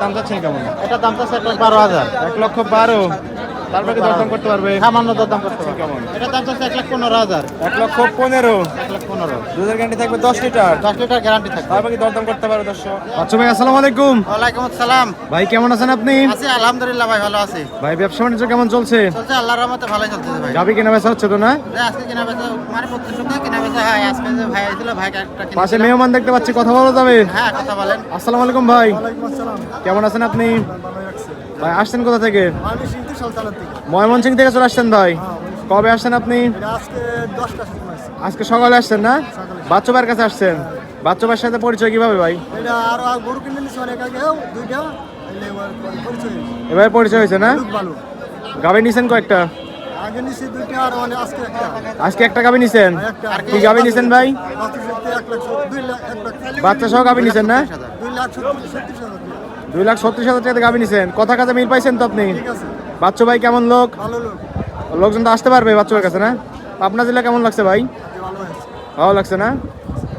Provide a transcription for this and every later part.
দাম চাচ্ছেন কেমন? এটা দাম তো এক লাখ বারো হাজার। এক লক্ষ বারো? তারপরে কি দরদাম করতে পারবে? সামান্য দরদাম করতে পারবে। কেমন? এটা দাম তো এক লাখ পনেরো হাজার। এক লক্ষ পনেরো। এক লাখ পনেরো। দুধের গ্যারান্টি থাকবে দশ লিটার। দশ লিটার গ্যারান্টি থাকবে। তারপরে কি দরদাম করতে পারবে দর্শক? আচ্ছা ভাই আসসালামু আলাইকুম। ওয়ালাইকুম আসসালাম। ভাই কেমন আছেন আপনি? আছি আলহামদুলিল্লাহ ভাই ভালো আছি। ভাই ব্যবসা বাণিজ্য কেমন চলছে? চলছে আল্লাহর রহমতে ভালোই চলতেছে ভাই। গাবি কেনা বেচা হচ্ছে তো না? যে আজকে কিনা বেচা মানে প্রত্যেক সপ্তাহে কিনা বেচা হয়। আজকে যে ভাই আইছিল ভাইকে একটা পাশে মেহমান দেখতে পাচ্ছি কথা বলা যাবে। হ্যাঁ কথা বলেন। আসসালামু আলাইকুম ভাই। কেমন আছেন আপনি? ভাই আসছেন কোথা থেকে? ময়মনসিং থেকে। চলে আসছেন ভাই। কবে আসছেন আপনি? আজকে সকালে আসছেন না? বাচ্চু ভাইয়ের কাছে আসছেন। বাচ্চু ভাইয়ের সাথে পরিচয় কীভাবে ভাই। এভাবে পরিচয় হয়েছে। না? গাবি নিছেন কয়েকটা? আজকে একটা। গাবি নিছেন? কি গাবি নিছেন ভাই? বাচ্চা সহ গাবি নিছেন না? দুই লাখ দুই লাখ ছত্রিশ হাজার টাকা গাবি নিছেন। কথা কাজে মিল পাইছেন তো আপনি? বাচ্চু ভাই কেমন লোক? লোকজন তো আসতে পারবে বাচ্চু ভাইয়ের কাছে না? আপনার জেলা কেমন লাগছে ভাই? ভালো ভালো লাগছে না?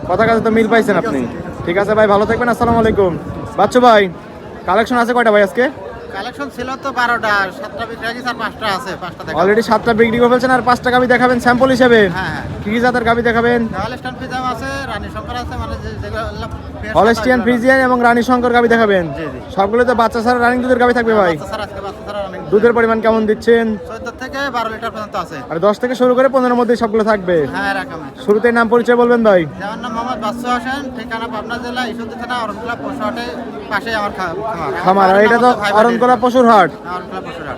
কথা কাছে তো মিল পাইছেন আপনি। ঠিক আছে। ভাই ভালো থাকবেন আসসালামু আলাইকুম। বাচ্চু ভাই কালেকশন আছে কয়টা ভাই আজকে? কালেকশন ছিল তো বারোটা সাতটা বিক্রি হয়ে গেছে আর পাঁচটা আছে পাঁচটা দেখা অলরেডি সাতটা বিক্রি করে ফেলছেন আর পাঁচটা গাবি দেখাবেন স্যাম্পল হিসেবে? হ্যাঁ হ্যাঁ। কি কি জাতের গাবি দেখাবেন? আছে রানী শঙ্কর আছে মানে যেগুলো হলস্টিয়ান ফ্রিজিয়ান এবং রানী শঙ্কর গাবি দেখাবেন? জি, জি। সবগুলো তো বাচ্চা ছাড়া রানিং দুধের গাবি থাকবে ভাই? বাচ্চা ছাড়া আজকে দুধের পরিমাণ কেমন দিচ্ছেন? থেকে বারো লিটার পর্যন্ত আছে। আর দশ থেকে শুরু করে পনেরোর মধ্যে সবগুলো থাকবে। হ্যাঁ শুরুতে নাম পরিচয় বলবেন ভাই। যেমন নাম মোহাম্মদ বাদশা হোসেন ঠিকানা পাবনা জেলা ঈশ্বরদী থানা অরণকুলা পশুহাটে পাশে আমার খামার। খামার আর এটা তো অরণকোলা পশুর হাট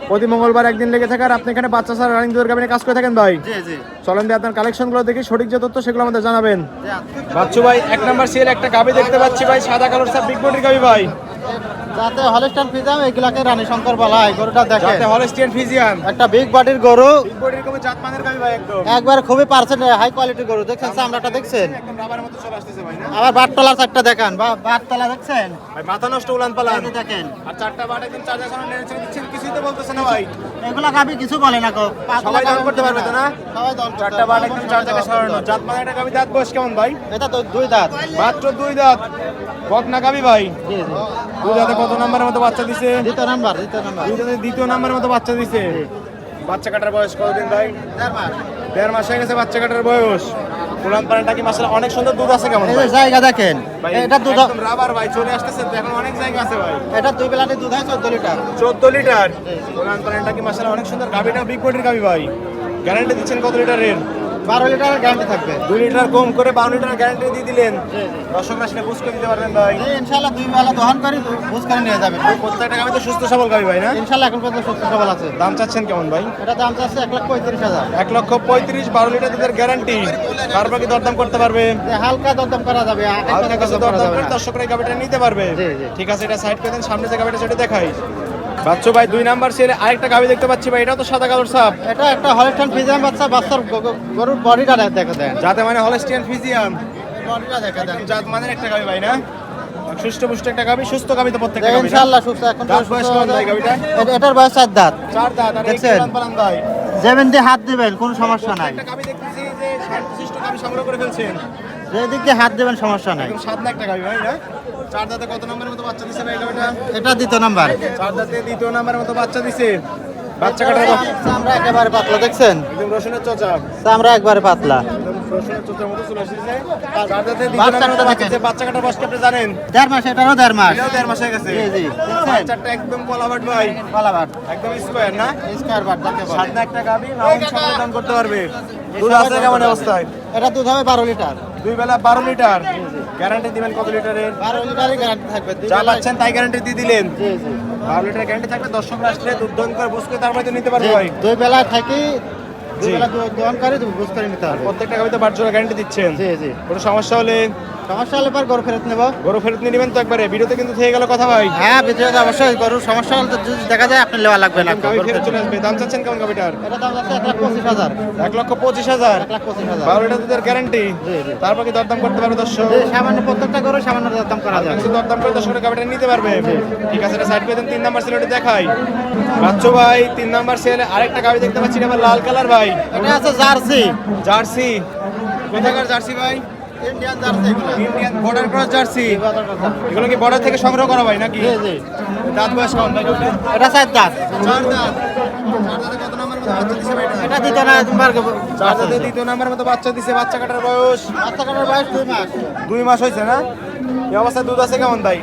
প্রতি মঙ্গলবার একদিন লেগে থাকে আর আপনি এখানে বাচ্চা ছাড়া রানিং দুধের গাবিনে কাজ করে থাকেন ভাই। জি জি। চলেন দিয়ে আপনার কালেকশনগুলো দেখি সঠিক যে তথ্য সেগুলো আমাদের জানাবেন। জি বাচ্চু ভাই এক নাম্বার সিএল একটা গাবি দেখতে পাচ্ছি ভাই সাদা কালোর সব বিগ বডির গাবি ভাই। যাতে হলিস্টান ফিজাম এগুলাকে রানী শঙ্কর বলা হয়। গরুটা দেখে যাতে হলস্টিয়ান ফিজিয়ান একটা বিগ বডির গরু। বিগ বডির কবে জাত মানের গাবি ভাই একদম। একবার খুবই পার্সেন্ট হাই কোয়ালিটির গরু। দেখছেন চামড়াটা দেখছেন? একদম রাবারের মতো আসতেছে ভাই না? আবার বাটতলা চারটা দেখান। বা বাটতলা দেখছেন? ভাই মাথা নষ্ট উলান পালান দেখেন। আর চারটা বাট একদম চার্জার সামনে নেড়ে দিচ্ছেন কিছুই তো বলতেছে না ভাই। এগুলা গাবি কিছু বলে না গো। সবাই গাভী করতে পারবে তো না? সবাই করতে চারটা বাট। একদম চার জায়গায় সরানো। জাত মানে একটা গাবি দাঁত বয়স কেমন ভাই? এটা তো দুই দাঁত। মাত্র দুই দাঁত। বকনা গাবি ভাই। জি জি। দুই কত নাম্বারের মতো বাচ্চা দিছে? দ্বিতীয় নাম্বার দ্বিতীয় নাম্বার। দুই দ্বিতীয় নাম্বারের মতো বাচ্চা দিছে। বাচ্চা কাটার বয়স কতদিন ভাই? দেড় মাস। হয়ে গেছে বাচ্চা কাটার বয়স। উলান পালানটা কি মাসালা অনেক সুন্দর দুধ আছে কেমন জায়গা দেখেন এটা দুধ রাবার ভাই চলে আসতেছে এখন অনেক জায়গা আছে ভাই। এটা দুই বেলাতে দুধ হয় চোদ্দ লিটার। চোদ্দ লিটার। উলান পালানটা কি মাসালা অনেক সুন্দর গাবিটা বিগ বডির ভাই। গ্যারান্টি দিচ্ছেন কত লিটারের? বারো লিটারের গ্যারান্টি থাকবে। দুই লিটার কম করে বারো লিটার গ্যারান্টি দিয়ে দিলেন। দর্শকরা সেটা বুঝ করে দিতে পারবেন ভাই। ইনশাল্লাহ দুই বেলা দহন করে বুঝ করে নিয়ে যাবেন। প্রত্যেকটা গাবি তো সুস্থ সবল গাবি ভাই না? ইনশাল্লাহ এখন পর্যন্ত সুস্থ সবল আছে। দাম চাচ্ছেন কেমন ভাই? এটা দাম চাচ্ছে এক লাখ পঁয়ত্রিশ হাজার। এক লক্ষ পঁয়ত্রিশ বারো লিটার দুধের গ্যারান্টি তারপর কি দরদাম করতে পারবে? হালকা দরদাম করা যাবে হালকা দরদাম করা দর্শকরা এই গাবিটা নিতে পারবে। ঠিক আছে এটা সাইড করে দেন সামনে যে গাবিটা সেটা দেখাই। বাচ্চু ভাই দুই নাম্বার সেলে আরেকটা গাবি দেখতে পাচ্ছি ভাই এটাও তো সাদা কালোর সাপ। এটা একটা হলিস্টান ফিজাম বাচ্চা বাচ্চার গরুর বডিটা দেখে দেন। যাতে মানে হলস্টিয়ান ফিজিয়াম বডিটা দেখে দেন। জাত মানের একটা গাবি ভাই না? সুস্থ পুষ্ট একটা গাবি সুস্থ গাবি তো প্রত্যেকটা গাবি না? সুস্থ এখন দাঁত বয়স গাবিটা? এটার বয়স চার দাঁত। চার দাঁত আর দেখছেন? দেখছেন পালান ভাই। যেবেন দিয়ে হাত দিবেন কোনো সমস্যা নাই। একটা গাবি দেখতেছি যে শান্তশিষ্ট গাবি সংগ্রহ করে ফেলছেন। যেদিক দিয়ে হাত দিবেন সমস্যা নাই। সাত একটা গাবি ভাই না চার দাঁতে কত নম্বরের মতো বাচ্চা দিছে ভাই গাবিটা এটা দ্বিতীয় নাম্বার। চার দাঁতে দ্বিতীয় নাম্বারের মতো বাচ্চা দিছে। বাচ্চা কাটার চামড়া একেবারে পাতলা দেখছেন? একদম রসুনের চচা। চামড়া একবারে পাতলা। চার বাচ্চা কাটার বয়স আপনি জানেন? দেড় মাস এটারও দেড় মাস। দেড় মাস হয়ে গেছে। জি, জি। বাচ্চাটা একদম কলাবাট ভাই। একদম স্কোয়ার না? স্কোয়ার যাকে সাত না একটা গাবি লাউন করতে পারবে। দুধ আছে কেমন অবস্থায়? এটা দুধ হবে বারো লিটার। দুই বেলা বারো লিটার। গ্যারান্টি দিবেন কত লিটারের? বারো লিটারই গ্যারান্টি থাকবে যা পাচ্ছেন তাই গ্যারান্টি দিয়ে দিলেন। বারো লিটার গ্যারান্টি থাকবে দর্শকরা আসলে দুধ দহন করে বুঝকে তারপরে তো নিতে পারবে ভাই। দুই বেলা থাকি দুই। বেলা দহন করে বুঝ করে নিতে হবে প্রত্যেকটা গাবিতে বারো গ্যারান্টি দিচ্ছেন। জি জি। কোনো সমস্যা হলে সমস্যা হলে পর গরু ফেরত নেব। গরু ফেরত নিয়ে নেবেন তো একবারে। ভিডিওতে কিন্তু থেকে গেল কথা ভাই। হ্যাঁ ভিতরে অবশ্যই গরুর সমস্যা হলে যদি দেখা যায় আপনি নেওয়া লাগবে না। গাবি গরু ফেরত চলে আসবে। দাম চাচ্ছেন কেমন গাবিটার? এটা দাম আছে এক লাখ পঁচিশ হাজার। এক লক্ষ পঁচিশ হাজার। এক লাখ পঁচিশ হাজার। বারো লিটার দুধের গ্যারান্টি। তারপর কি দরদাম করতে পারবে দর্শক। সামান্য প্রত্যেকটা গরু সামান্য দাম করা কিছু দরদাম করে দর্শকের গাবিটা নিতে পারবে। ঠিক আছে এটা সাইড করে দেন তিন নাম্বার সেলটি দেখাই। বাচ্চু ভাই তিন নাম্বার সেলে আরেকটা গাবি দেখতে পাচ্ছি এটা লাল কালার ভাই। এটা আছে জার্সি। জার্সি। কোথাকার জার্সি ভাই? ইন্ডিয়ান বর্ডার ক্রস জার্সি এগুলো কি বর্ডার থেকে সংগ্রহ করা ভাই নাকি? দাঁত বয়স ভাই এটা চার দাঁত। চার দাঁত। মতো বাচ্চা দিছে ভাই এটা? এটা না তোমার চার দাঁতে দ্বিতীয় নাম্বার মতো বাচ্চা দিছে বাচ্চা কাটার বয়স? বাচ্চা কাটার বয়স দুই মাস। দুই মাস হয়েছে না? এই অবস্থায় দুধ আছে কেমন ভাই?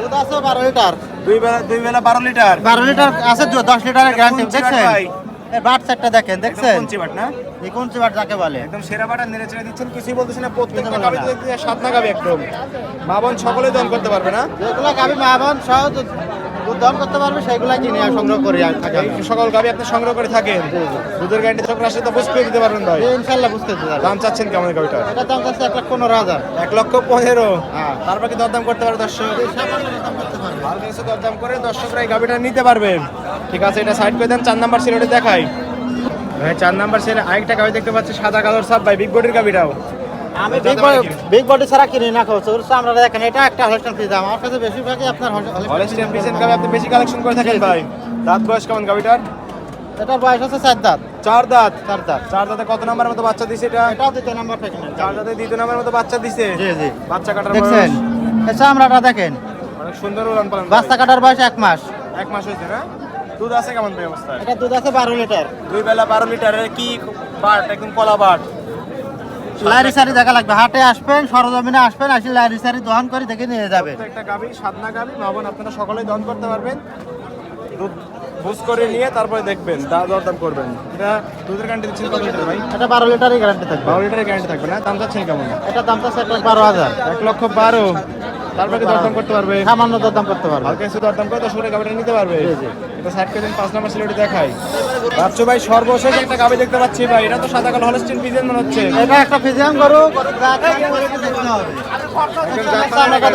দুধ আছে বারো লিটার। দুই বেলা দুই বেলা বারো লিটার। বারো লিটার আছে দশ লিটারের গ্যারান্টি দেখছেন? বাট সেটটা দেখেন দেখছেন? কোন চিবাট না? এই কোন চিবাট যাকে বলে। একদম সেরা বাটা নেড়ে চেড়ে দিচ্ছেন কিছুই বলতেছেন না প্রত্যেকটা গাবি বলবে সাত না গাবি একদম। মা বোন সকলেই দন করতে পারবে না? এগুলো গাবি মা বোন সহ দুধ দুধ করতে পারবে সেইগুলো কিনে সংগ্রহ করি আর থাকি সকল গাবি আপনি সংগ্রহ করে থাকেন? দুধের গ্যারান্টি চক্র আসলে তো বুঝ করে দিতে পারবেন ভাই। ইনশাল্লাহ বুঝতে পারবে দাম চাচ্ছেন কেমন গাবিটা এটা দাম চাচ্ছে এক লাখ পনেরো হাজার। এক লক্ষ পনেরো। হ্যাঁ। তারপর কি দরদাম করতে পারবে দর্শক? হালকা কিছু দরদাম করে দর্শকরা এই গাবিটা নিতে পারবে ঠিক আছে এটা সাইড করে দেন চার নাম্বার সিলেটে দেখাই। ভাই চার নাম্বার সিলে আরেকটা গাবি দেখতে পাচ্ছি সাদা কালোর সাপ ভাই বিগ বডির গাবিটাও। আমি এটা বিগ বডি বিগ বডি ছাড়া কিনি না খরচ ওর আমরা দেখেন এটা একটা হলস্টাইন ফ্রি দাম। আমার কাছে বেশিরভাগই আপনার হলস্টিয়ান ফ্রিজেন গাবি আপনি বেশি কালেকশন করে থাকেন ভাই। দাঁত বয়স কেমন গাবিটার? এটার বয়স আছে চার দাঁত। চার দাঁত? চার দাঁত। চার দাঁতে কত নাম্বার মতো বাচ্চা দিছে এটা? এটাও দ্বিতীয় নাম্বার প্রেগনেন্ট চার দাঁতে দ্বিতীয় নাম্বার মতো বাচ্চা দিছে? জি জি। বাচ্চা কাটার দেখছেন? এই চামড়াটা দেখেন। অনেক সুন্দর উড়ান পালন বাচ্চা কাটার বয়স এক মাস। এক মাস হয়েছে না? দুধ আছে কেমন ভাই অবস্থায় এটা দুধ আছে বারো লিটার। দুই বেলা বারো লিটারের কি বাট একদম কলা বাট লাইরি সারি দেখা লাগবে। হাটে আসবেন সরজমিনে আসবেন আসি লাইরি সারি দহন করে দেখে নিয়ে যাবেন। একটা গাবি সাদনা গাবি মাবন আপনারা সকলেই দহন করতে পারবেন। দুধ বুঝ করে নিয়ে তারপরে দেখবেন দা দরদাম করবেন। এটা দুধের গ্যারান্টি দিচ্ছেন কত লিটার ভাই? এটা বারো লিটারের গ্যারান্টি থাকবে। বারো লিটারের গ্যারান্টি থাকবে না? দাম চাচ্ছেন কেমন? এটা দামটা লাখ বারো হাজার। এক লক্ষ বারো। তারপরে কি দরদাম করতে পারবে? সামান্য দরদাম করতে পারবে। হালকা কিছু দরদাম করে দশ করে গাবিটা নিতে পারবে। এটা সাইড করে দিন পাঁচ নাম্বার সিলেটে দেখাই। বাচ্চু ভাই সর্বশেষ একটা গাবি দেখতে পাচ্ছি ভাই। এটা তো সাদা কালো হলস্টিন পিজন মনে হচ্ছে। এটা একটা ফিজিয়াম গরু।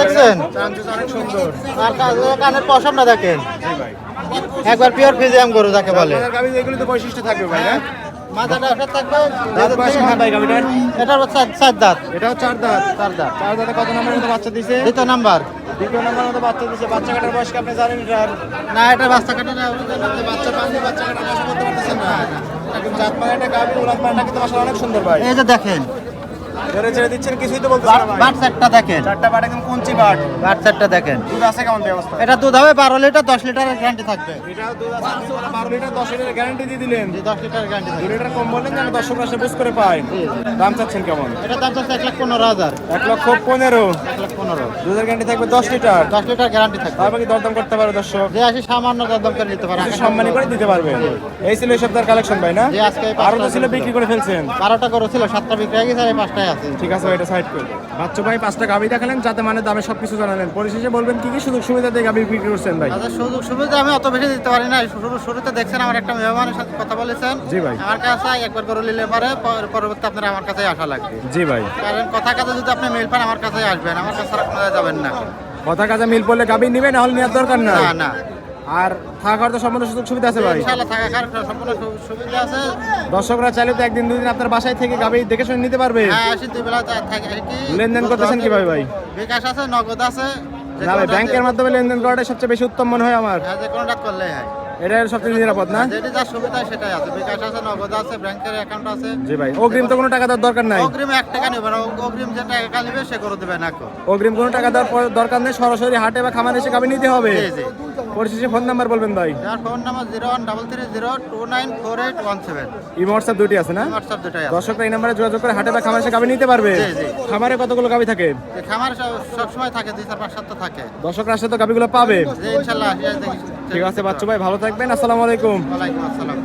দেখছেন? আর কানের পশমটা দেখেন। ভাই। একবার পিওর ফিজিয়াম গরু যাকে বলে। গাবি এগুলো তো বৈশিষ্ট্য থাকবে ভাই হ্যাঁ মাথাটা ওটা থাকবে। দাঁত বয়স কেমন ভাই গাবিটার এটা? হচ্ছে চার- চার দাঁত। এটাও চার দাঁত। চার দাঁত। চার দাঁতে কত নম্বরের মতো বাচ্চা দিছে? দ্বিতীয় নাম্বার। দ্বিতীয় নম্বর মতো বাচ্চা দিছে। বাচ্চা কাটার বয়স কি আপনি জানেন এটার না এটা বাচ্চা কাটা না। বাচ্চা পানি বাচ্চা কাটার বয়স পারতেছেন না। একদম জাত একটা গাবি কিন্তু অনেক সুন্দর ভাই। এই যে দেখেন ছেড়ে ছেড়ে দিচ্ছেন কিছুই তো বলতেছেন না বাট সেটটা দেখেন। চারটা বাট একদম বাট। বাট সেটটা দেখেন। দুধ আছে কেমন ব্যবস্থা এটা দুধ হবে বারো লিটার দশ লিটারের গ্যারান্টি থাকবে। এটা দুধ আছে বারো লিটার দশ লিটার গ্যারান্টি দিয়ে দিলেন। দশ লিটার গ্যারান্টি দু লিটার কম বললেন যেন দর্শক আসে বুঝ করে পায়। দাম চাচ্ছেন কেমন? এটা দাম এক লাখ পনেরো হাজার। এক লক্ষ পনেরো। এক লাখ পনেরো। দুধের গ্যারান্টি থাকবে দশ লিটার। দশ লিটার গ্যারান্টি থাকবে। তারপর কি দরদাম করতে পারে দর্শক? যে আসি সামান্য দরদাম করে নিতে পারে সম্মানী করে দিতে পারবে। এই ছিল এই সপ্তাহের কালেকশন ভাই না? আরও তো ছিল বিক্রি করে ফেলছেন। বারোটা করে ছিল সাতটা বিক্রি হয়ে গেছে আর আছে? ঠিক আছে এটা সাইড করে বাচ্চা ভাই পাঁচটা গাবি দেখালেন যাতে মানে দামে সবকিছু জানালেন। পরিশেষে বলবেন কি কি সুযোগ সুবিধা দিয়ে গাবি বিক্রি করছেন ভাই? তাদের সুযোগ সুবিধা আমি অত বেশি দিতে পারি না। শুরু শুরুতে দেখছেন আমার একটা মেহমানের সাথে কথা বলেছেন। জি ভাই। আমার কাছে একবার করে নিলে পারে পর- পরবর্তী আপনারা আমার কাছেই আসা লাগবে। জি ভাই। কারণ কথা কাজে যদি আপনি মিল পান আমার কাছেই আসবেন। আমার কাছে আপনারা যাবেন না। কথা কাজে মিল পড়লে গাবি নিবে না হলে নেওয়ার দরকার না না। আর থাকা খাওয়ার তো সম্পূর্ণ সুযোগ সুবিধা আছে ভাই। দর্শকরা চাইলে তো একদিন দুদিন আপনার বাসায় থেকে গাবি দেখে শুনে নিতে পারবে। হ্যাঁ লেনদেন করতেছেন কীভাবে ভাই? বিকাশ আছে নগদ আছে। না ভাই ব্যাংকের মাধ্যমে লেনদেন করাটাই সবচেয়ে বেশি উত্তম মনে হয় আমার। হ্যাঁ করলে হয়। এটা সবচেয়ে নিরাপদ না? যেটি যা সুবিধা সেটাই আছে। বিকাশ আছে নগদ আছে ব্যাংকের অ্যাকাউন্ট আছে। জি ভাই অগ্রিম তো কোনো টাকা দেওয়ার দরকার নাই? অগ্রিম এক টাকা নেবে না অগ্রিম যে টাকা নেবে সে করে দেবে না অগ্রিম কোনো টাকা দেওয়ার দরকার নেই সরাসরি হাটে বা খামারে এসে গাবি নিতে হবে। জি জি। পরিশেষে ফোন নাম্বার বলবেন ভাই। যার phone number zero one double three zero two nine four eight one seven. এই হোয়াটসঅ্যাপ দুটি আছে না? হোয়াটসঅ্যাপ দুটাই দর্শকরা এই নাম্বারে যোগাযোগ করে হাটে বা খামারে এসে গাবি নিতে পারবে। খামারে কতগুলো গাবি থাকে? খামার সবসময় থাকে দুই চার পাঁচ সপ্তাহ থাকে। দর্শকরা আসলে তো গাবিগুলো পাবে। ইনশাল্লাহ ঠিক আছে বাচ্চু ভাই ভালো থাকবেন। আসসালামু আলাইকুম। ওয়ালাইকুম আসসালাম।